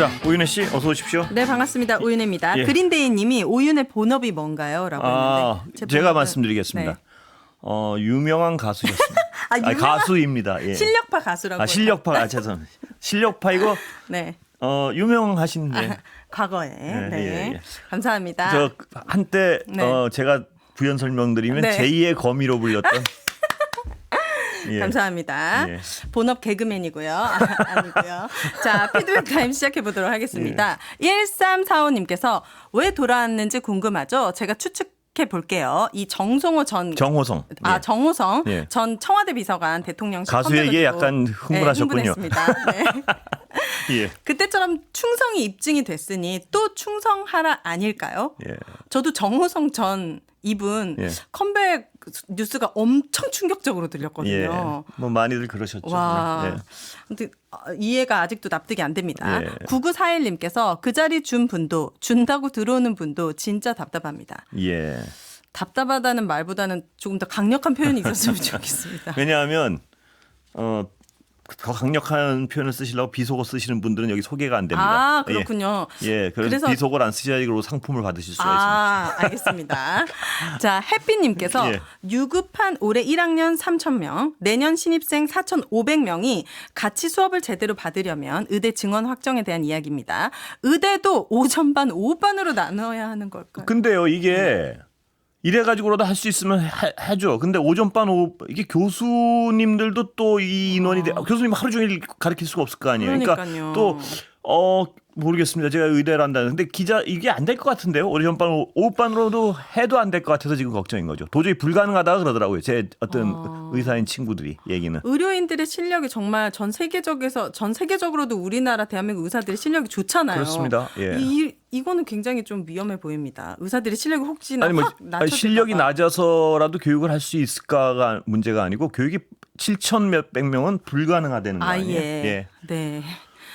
자, 오윤혜 씨 어서 오십시오. 네 반갑습니다 오윤혜입니다. 예. 그린데이 님이 오윤의 본업이 뭔가요?라고 아, 했는데 제 제가 본업은- 말씀드리겠습니다. 네. 어, 유명한 가수셨습니다. 아, 아니, 유명한- 가수입니다. 예. 실력파 가수라고. 아, 실력파, 아, 죄송합니다. 실력파이고, 네. 어, 유명하신, 네. 과거에. 네. 예, 예. 감사합니다. 저, 한때, 네. 어, 제가 부연 설명드리면 네. 제2의 거미로 불렸던. 예. 감사합니다. 예. 본업 개그맨이고요. 아, 아니고요. 자, 피드백 타임 시작해 보도록 하겠습니다. 예. 1345님께서 왜 돌아왔는지 궁금하죠? 제가 추측 해 볼게요. 이 정성호 전 정호성. 아 예. 정호성 예. 전 청와대 비서관 대통령실 가수에게 약간 두고, 흥분하셨군요. 네. 네. 예. 그때처럼 충성이 입증이 됐으니 또 충성하라 아닐까요? 예. 저도 정호성 전 이분 예. 컴백 뉴스가 엄청 충격적으로 예. 들렸거든요. 뭐 많이들 그러셨죠. 와. 예. 근데 어, 이해가 아직도 납득이 안 됩니다. 예. 9941님께서 그 자리 준 분도 준다고 들어오는 분도 진짜 답답합니다. 예. 답답하다는 말보다는 조금 더 강력한 표현이 있었으면 좋겠습니다. 왜냐하면 어, 더 강력한 표현을 쓰시려고 비속어 쓰시는 분들은 여기 소개가 안 됩니다. 아, 그렇군요. 예, 예 그래서, 그래서- 비속어를 안 쓰셔야 이걸로 상품을 받으실 수가 있습니다. 아, 알겠습니다. 자, 햇빛님께서 예. 유급한 올해 1학년 3,000명, 내년 신입생 4,500명이 같이 수업을 제대로 받으려면 의대 증원 확정에 대한 이야기입니다. 의대도 오전반, 오후반으로 나눠야 하는 걸까요? 근데요, 이게 이래 가지고라도 할 수 있으면 해, 해줘. 근데 오전반 오후 이게 교수님들도 또 이 인원이 돼. 교수님 하루 종일 가르칠 수가 없을 거 아니에요. 그러니까요. 러니까 또어 모르겠습니다. 제가 의대를 한다는. 근데 기자 이게 안 될 것 같은데요. 오전반 오후- 오후반으로도 해도 안 될 것 같아서 지금 걱정인 거죠. 도저히 불가능하다 그러더라고요. 제 어떤 어. 의사인 친구들이 얘기는. 의료인들의 실력이 정말 전 세계적에서 전 세계적으로도 우리나라 대한민국 의사들의 실력이 좋잖아요. 그렇습니다. 예. 이 이거는 굉장히 좀 위험해 보입니다. 의사들의 실력이 혹시나 아니 뭐확 아니, 낮춰질까 실력이 봐. 낮아서라도 교육을 할 수 있을까가 문제가 아니고 교육이 7천 몇백 명은 불가능하다는 거 아, 아니에요? 예. 네.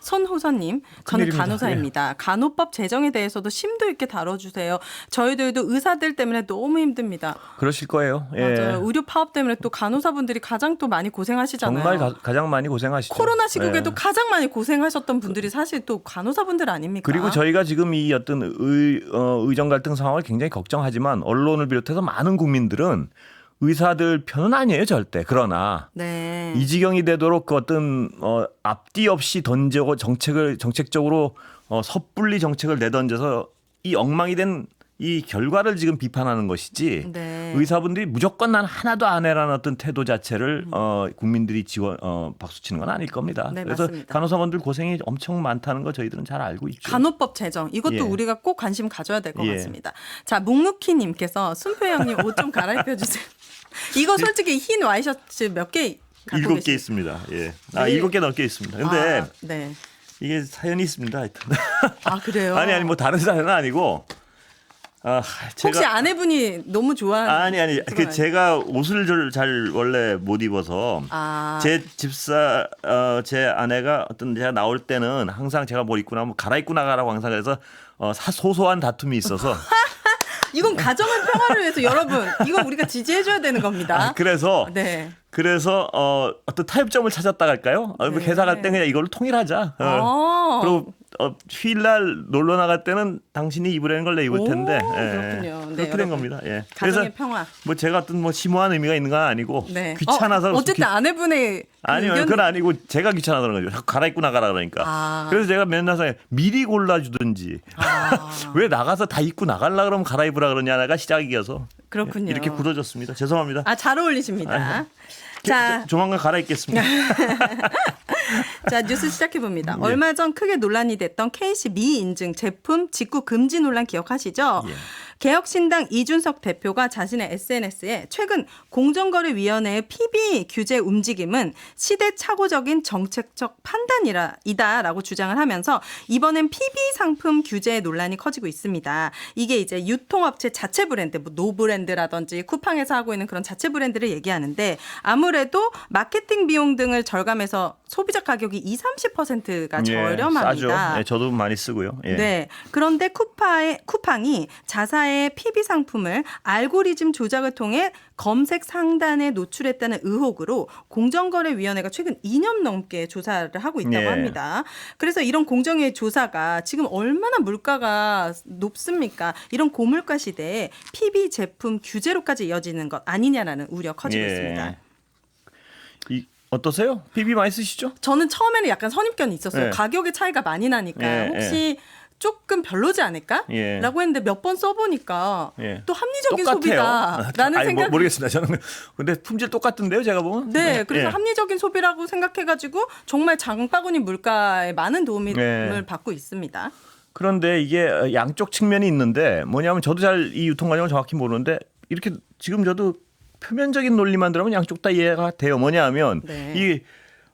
손호선님, 저는 큰일입니다. 예. 간호사입니다. 간호법 제정에 대해서도 심도 있게 다뤄주세요. 저희들도 의사들 때문에 너무 힘듭니다. 그러실 거예요. 예. 맞아요. 의료 파업 때문에 또 간호사분들이 가장 또 많이 고생하시잖아요. 정말 가, 장 많이 고생하시죠. 코로나 시국에도 예. 가장 많이 고생하셨던 분들이 사실 또 간호사분들 아닙니까? 그리고 저희가 지금 이 어떤 의, 어, 의정 갈등 상황을 굉장히 걱정하지만 언론을 비롯해서 많은 국민들은 의사들 편은 아니에요 절대. 그러나 네. 이 지경이 되도록 그 어떤 어, 앞뒤 없이 던지고 정책을 정책적으로 어, 섣불리 정책을 내던져서 이 엉망이 된 이 결과를 지금 비판하는 것이지 네. 의사분들이 무조건 난 하나도 안 해라는 어떤 태도 자체를 어, 국민들이 지원 어, 박수 치는 건 아닐 겁니다. 네, 그래서 맞습니다. 간호사분들 고생이 엄청 많다는 거 저희들은 잘 알고 있죠. 간호법 제정 이것도 예. 우리가 꼭 관심 가져야 될 것 예. 같습니다. 자 묵묵희님께서 순표 형님 옷 좀 갈아입혀 주세요. 이거 솔직히 흰 와이셔츠 몇 개 갖고 일곱 개 계세요? 있습니다. 예. 아, 네. 일곱 개 넘게 있습니다. 근데 아, 네. 이게 사연이 있습니다. 하여튼. 아 그래요? 아니 아니 뭐 다른 사연은 아니고 아, 제가 혹시 아내분이 너무 좋아하는 아니 아니 그 제가 옷을 잘- 잘 원래 못 입어서 아. 제 집사 어, 제 아내가 어떤 제가 나올 때는 항상 제가 뭘 입고 나면 갈아입고 나가라고 항상 그래서 어, 사, 소소한 다툼이 있어서 이건 가정의 평화를 위해서 여러분 이거 우리가 지지해줘야 되는 겁니다. 아, 그래서 네. 그래서 어, 어떤 타협점을 찾았다 할까요? 어, 네. 회사 갈 때 그냥 이걸로 통일하자. 어. 어. 그리고 어, 휴일날 놀러 나갈 때는 당신이 입으려는 걸 내 입을 오, 텐데 예. 그렇군요. 네, 그렇게 된 여러분. 겁니다. 예. 그래서 가정의 평화. 뭐 제가 어떤 뭐 심오한 의미가 있는 건 아니고 네. 귀찮아서 어, 어쨌든 아내분의 그 아니요, 의견- 그건 아니고 제가 귀찮아서 그런 거죠. 자꾸 갈아입고 나가라 그러니까. 아. 그래서 제가 맨날 서 미리 골라주든지 아, 왜 나가서 다 입고 나갈라 그러면 갈아입으라 그러냐가 시작이어서 그렇군요. 이렇게 굳어졌습니다. 죄송합니다. 아 잘 어울리십니다. 조- 자, 조만간 갈아입겠습니다. 자 뉴스 시작해 봅니다. 예. 얼마 전 크게 논란이 됐던 KC 미 인증 제품 직구 금지 논란 기억하시죠? 예. 개혁신당 이준석 대표가 자신의 SNS에 최근 공정거래위원회의 PB 규제 움직임은 시대착오적인 정책적 판단이다라고 주장을 하면서 이번엔 PB 상품 규제 논란이 커지고 있습니다. 이게 이제 유통업체 자체 브랜드, 뭐 노브랜드라든지 쿠팡에서 하고 있는 그런 자체 브랜드를 얘기하는데 아무래도 마케팅 비용 등을 절감해서 소비자 가격이 2, 30%가 예, 저렴합니다. 싸죠. 예, 저도 많이 쓰고요. 예. 네. 그런데 쿠파의 쿠팡이 자사의 PB 상품을 알고리즘 조작을 통해 검색 상단에 노출했다는 의혹으로 공정거래위원회가 최근 2년 넘게 조사를 하고 있다고 예. 합니다. 그래서 이런 공정의 조사가 지금 얼마나 물가가 높습니까? 이런 고물가 시대에 PB 제품 규제로까지 이어지는 것 아니냐라는 우려 커지고 예. 있습니다. 이, 어떠세요? PB 많이 쓰시죠? 저는 처음에는 약간 선입견이 있었어요. 예. 가격의 차이가 많이 나니까 예, 혹시 조금 별로지 않을까? 예. 라고 했는데 몇 번 써보니까 예. 또 합리적인 똑같아요. 소비다라는 아니, 생각. 뭐, 모르겠습니다. 저는 근데 품질 똑같은데요, 제가 보면. 네, 그래서 예. 합리적인 소비라고 생각해가지고 정말 장바구니 물가에 많은 도움을 네. 받고 있습니다. 그런데 이게 양쪽 측면이 있는데 뭐냐면 저도 잘 이 유통 과정을 정확히 모르는데 이렇게 지금 저도 표면적인 논리만 들으면 양쪽 다 이해가 돼요. 뭐냐 하면 네. 이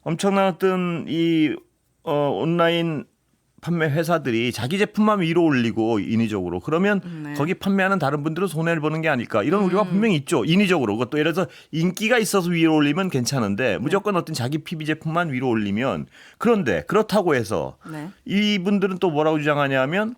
엄청난 어떤 이 어, 온라인 판매 회사들이 자기 제품만 위로 올리고 인위적으로 그러면 네. 거기 판매하는 다른 분들은 손해를 보는 게 아닐까 이런 우려가 분명히 있죠 인위적으로 그것도 예를 들어서 인기가 있어서 위로 올리면 괜찮은데 무조건 어떤 자기 PB 제품만 위로 올리면 그런데 그렇다고 해서 네. 이분들은 또 뭐라고 주장하냐면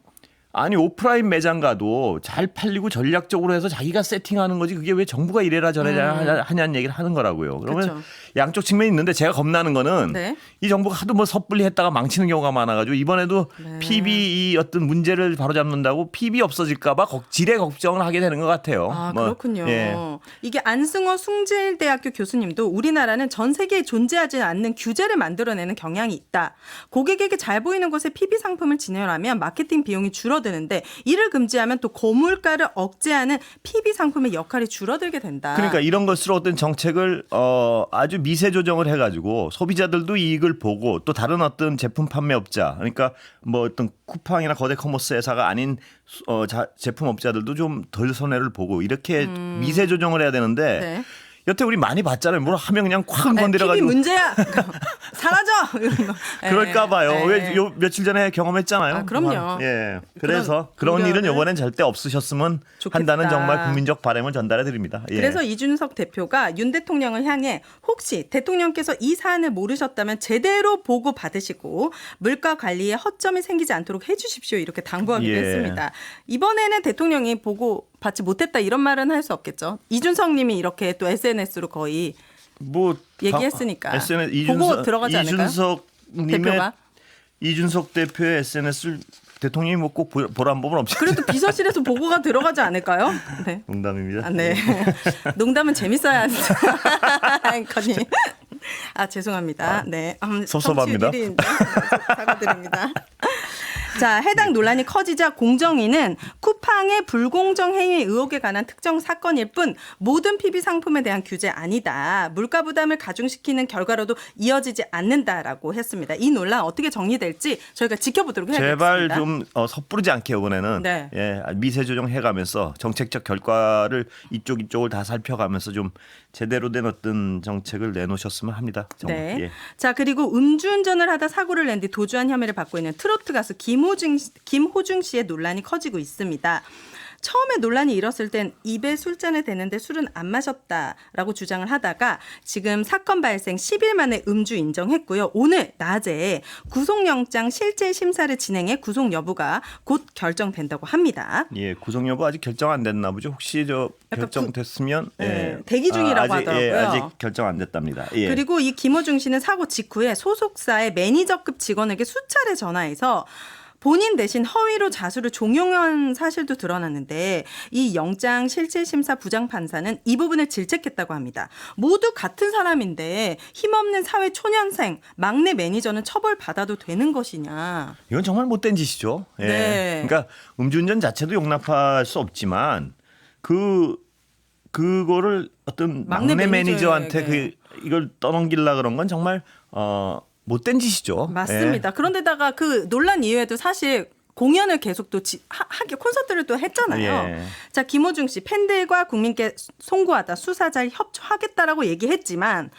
아니 오프라인 매장 가도 잘 팔리고 전략적으로 해서 자기가 세팅하는 거지 그게 왜 정부가 이래라 저래라 하냐- 하냐는 얘기를 하는 거라고요. 그러면 음. 그쵸. 양쪽 측면이 있는데 제가 겁나는 거는 네. 이 정부가 하도 뭐 섣불리 했다가 망치는 경우가 많아가지고 이번에도 네. PB 이 어떤 문제를 바로잡는다고 PB 없어질까봐 걱- 지레 걱정을 하게 되는 것 같아요. 아, 뭐, 그렇군요. 예. 이게 안승호 숭실대학교 교수님도 우리나라는 전 세계에 존재하지 않는 규제를 만들어내는 경향이 있다. 고객에게 잘 보이는 곳에 PB 상품을 진열하면 마케팅 비용이 줄어 드는데 이를 금지하면 또 고물가를 억제하는 PB 상품의 역할이 줄어들게 된다. 그러니까 이런 것으로 어떤 정책을 어 아주 미세 조정을 해가지고 소비자들도 이익을 보고 또 다른 어떤 제품 판매업자 그러니까 뭐 어떤 쿠팡이나 거대 커머스 회사가 아닌 수- 어 자, 제품 업자들도 좀 덜 손해를 보고 이렇게 미세 조정을 해야 되는데 음. 네. 여태 우리 많이 봤잖아요. 뭘 하면 그냥 콱 PB 건드려가지고 문제야. 사라져. 이런 거. 그럴까 봐요. 예, 왜 예. 요 며칠 전에 경험했잖아요. 아, 그럼요. 예. 그래서 그런, 우려를 일은 이번엔 절대 없으셨으면 좋겠다. 한다는 정말 국민적 바람을 전달해 드립니다. 예. 그래서 이준석 대표가 윤 대통령을 향해 혹시 대통령께서 이 사안을 모르셨다면 제대로 보고 받으시고 물가 관리에 허점이 생기지 않도록 해주십시오 이렇게 당부하기도 예. 했습니다. 이번에는 대통령이 보고 받지 못했다 이런 말은 할 수 없겠죠. 이준석 님이 이렇게 또 SNS로 거의 뭐 얘기했으니까. 바- SNS 보고 이준석 들어가지 않을까요? 이준석 님의 대표가 이준석 대표의 SNS를 대통령이 뭐 꼭 보란 법은 없지. 그래도 비서실에서 보고가 들어가지 않을까요? 네. 농담입니다. 아, 네. 농담은 재밌어야 앵커님. 아 죄송합니다. 네. 음, 섭섭합니다. 1위인데 사과드립니다. 자, 해당 논란이 커지자 공정위는 쿠팡의 불공정 행위 의혹에 관한 특정 사건일 뿐 모든 PB 상품에 대한 규제 아니다. 물가 부담을 가중시키는 결과로도 이어지지 않는다라고 했습니다. 이 논란 어떻게 정리될지 저희가 지켜보도록 해야겠습니다. 제발 좀 어, 섣부르지 않게 이번에는 네. 예, 미세 조정해가면서 정책적 결과를 이쪽 이쪽을 다 살펴가면서 좀 제대로 된 어떤 정책을 내놓으셨으면 합니다. 정말. 네. 예. 자 그리고 음주운전을 하다 사고를 낸 뒤 도주한 혐의를 받고 있는 트로트 가수 김호중 씨- 김호중 씨의 논란이 커지고 있습니다. 처음에 논란이 일었을 땐 입에 술잔을 대는데 술은 안 마셨다라고 주장을 하다가 지금 사건 발생 10일 만에 음주 인정했고요. 오늘 낮에 구속영장 실질 심사를 진행해 구속 여부가 곧 결정된다고 합니다. 예, 구속 여부 아직 결정 안 됐나 보죠. 혹시 저 결정됐으면 네, 예. 대기 중이라고 아, 아직, 예, 하더라고요. 아직 결정 안 됐답니다. 예. 그리고 이 김호중 씨는 사고 직후에 소속사의 매니저급 직원에게 수차례 전화해서 본인 대신 허위로 자수를 종용한 사실도 드러났는데 이 영장 실질심사 부장 판사는 이 부분을 질책했다고 합니다. 모두 같은 사람인데 힘없는 사회 초년생 막내 매니저는 처벌받아도 되는 것이냐. 이건 정말 못된 짓이죠. 예. 네. 그러니까 음주운전 자체도 용납할 수 없지만 그 그거를 어떤 막내 막내, 매니저한테. 그 이걸 떠넘길라 그런 건 정말 어 못된 짓이죠. 맞습니다. 그런데다가 그 논란 이후에도 사실 공연을 계속 또 지- 하, 콘서트를 또 했잖아요. 예. 자 김호중 씨 팬들과 국민께 송구하다 수사잘 협조하겠다라고 얘기했지만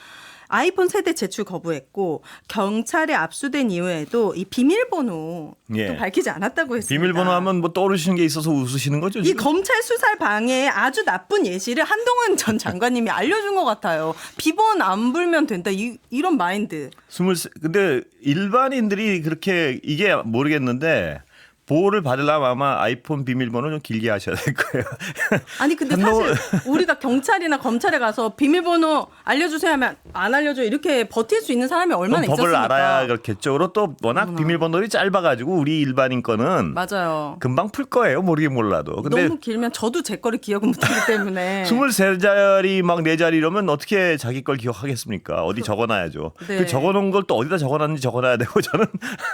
아이폰 세대 제출 거부했고 경찰에 압수된 이후에도 이 비밀번호 예. 또 밝히지 않았다고 했습니다. 비밀번호 하면 뭐 떠오르시는 게 있어서 웃으시는 거죠? 이 지금? 검찰 수사 방해에 아주 나쁜 예시를 한동훈 전 장관님이 알려준 것 같아요. 비번 안 불면 된다. 이, 이런 마인드. 스물 세 근데 일반인들이 그렇게 이게 모르겠는데 보호를 받으려면 아마 아이폰 비밀번호 좀 길게 하셔야 될 거예요. 아니 근데 사실 우리가 경찰이나 검찰에 가서 비밀번호 알려주세요 하면 안 알려줘 이렇게 버틸 수 있는 사람이 얼마나 그럼 법을 있었습니까? 알아야 그렇겠죠. 그리고 또 워낙 비밀번호들이 짧아가지고 우리 일반인 거는 맞아요. 금방 풀 거예요. 모르긴 몰라도. 근데 너무 길면 저도 제 거를 기억을 못하기 때문에 23자리 막네 자리 이러면 어떻게 자기 걸 기억하겠습니까? 어디 적어놔야죠. 네. 그 적어놓은 걸 또 어디다 적어놨는지 적어놔야 되고 저는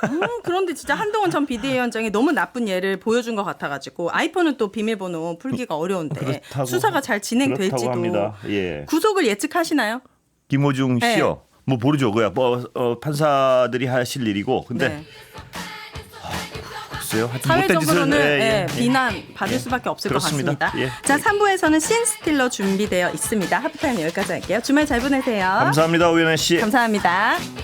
음, 그런데 진짜 한동훈 전 비대위원장이 너무 나쁜 예를 보여준 것 같아가지고 아이폰은 또 비밀번호 풀기가 어려운데 그렇다고- 수사가 잘 진행될지도. 예. 구속을 예측하시나요? 김호중 네. 씨요. 뭐 모르죠. 그야 뭐 어, 판사들이 하실 일이고. 근데 네. 짓을 사회적으로는 예, 예, 예. 비난 받을 수밖에 없을 그렇습니다. 것 같습니다. 예. 자, 3부에서는 신스틸러 준비되어 있습니다. 하프타임 여기까지 할게요. 주말 잘 보내세요. 감사합니다, 오연혜 씨. 감사합니다.